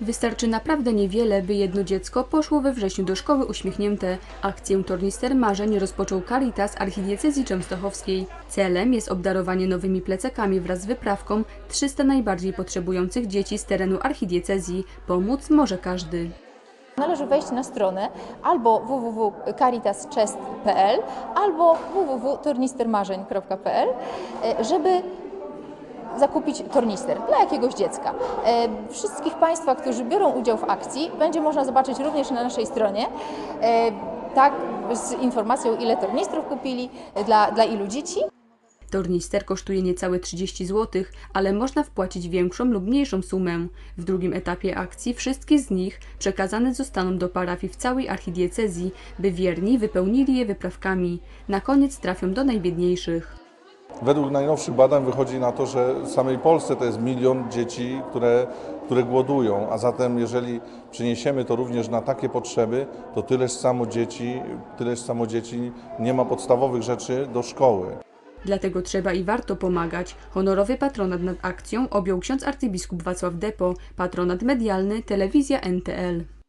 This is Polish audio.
Wystarczy naprawdę niewiele, by jedno dziecko poszło we wrześniu do szkoły uśmiechnięte. Akcję Tornister Marzeń rozpoczął Caritas Archidiecezji Częstochowskiej. Celem jest obdarowanie nowymi plecakami wraz z wyprawką 300 najbardziej potrzebujących dzieci z terenu archidiecezji. Pomóc może każdy. Należy wejść na stronę albo www.caritaschest.pl albo www.tornistermarzeń.pl, e, żeby zakupić tornister dla jakiegoś dziecka. E, Wszystkich Państwa, którzy biorą udział w akcji, będzie można zobaczyć również na naszej stronie. e, Tak, z informacją, ile tornistrów kupili, e, dla, dla ilu dzieci. Tornister kosztuje niecałe 30 zł, ale można wpłacić większą lub mniejszą sumę. W drugim etapie akcji wszystkie z nich przekazane zostaną do parafii w całej archidiecezji, by wierni wypełnili je wyprawkami. Na koniec trafią do najbiedniejszych. Według najnowszych badań wychodzi na to, że w samej Polsce to jest milion dzieci, które, które głodują, a zatem jeżeli przeniesiemy to również na takie potrzeby, to tyleż samo dzieci, tyleż samo dzieci nie ma podstawowych rzeczy do szkoły. Dlatego trzeba i warto pomagać. Honorowy patronat nad akcją objął ksiądz arcybiskup Wacław Depo, patronat medialny telewizja NTL.